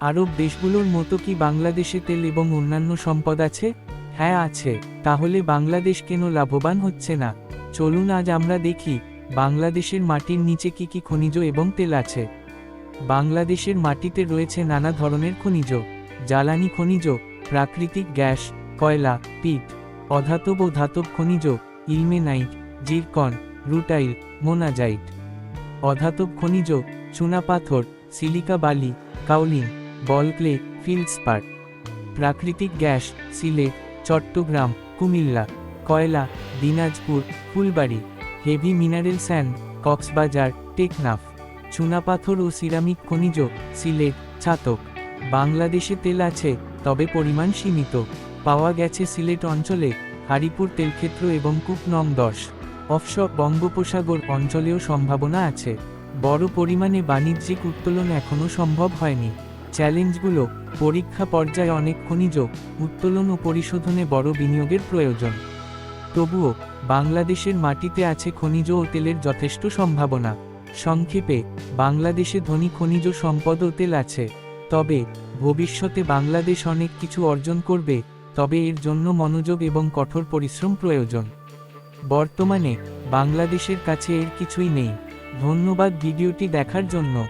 আরব দেশগুলোর মতো কি বাংলাদেশে তেল এবং অন্যান্য সম্পদ আছে? হ্যাঁ আছে। তাহলে বাংলাদেশ কেন লাভবান হচ্ছে না? চলুন আজ আমরা দেখি, বাংলাদেশের মাটির নিচে কি কি খনিজ এবং তেল আছে? বাংলাদেশের মাটিতে রয়েছে নানা ধরনের খনিজ। জ্বালানি খনিজ, প্রাকৃতিক গ্যাস, কয়লা, পিট, অধাতব ও ধাতব খনিজ, ইলমেনাইট, জিরকন, রুটাইল, মোনাজাইট। অধাতব খনিজ, চুনাপাথর, সিলিকা বালি কাউলিন বলক্লে ফিল্ডস্পার প্রাকৃতিক গ্যাস সিলেট চট্টগ্রাম, কুমিল্লা, কয়লা, Dinajpur, Phulbari, heavy mineral sand Cox's Bazar, Teknaf. চুনাপাথর ও সিরামিক খনিজ সিলেট ছাতক। বাংলাদেশে তেল আছে, তবে পরিমাণ সীমিত। পাওয়া গেছে সিলেট অঞ্চলে, হারিপুর তেলক্ষেত্র এবং কুক নং দশ। অফশোর বঙ্গোপসাগর অঞ্চলেও সম্ভাবনা আছে। বড় পরিমাণে বাণিজ্যিক উত্তোলন এখনও সম্ভব হয়নি। চ্যালেঞ্জগুলো পরীক্ষা পর্যায়ে অনেক খনিজ উত্তোলন ও পরিশোধনে বড় বিনিয়োগের প্রয়োজন। তবুও বাংলাদেশের মাটিতে আছে খনিজ ও তেলের যথেষ্ট সম্ভাবনা। সংক্ষেপে, বাংলাদেশে ধনী খনিজ সম্পদ ও তেল আছে। তবে, ভবিষ্যতে বাংলাদেশ অনেক কিছু অর্জন করবে, তবে এর জন্য মনোযোগ এবং কঠোর পরিশ্রম প্রয়োজন। বর্তমানে, বাংলাদেশের কাছে এর কিছুই নেই। ধন্যবাদ ভিডিওটি দেখার জন্য।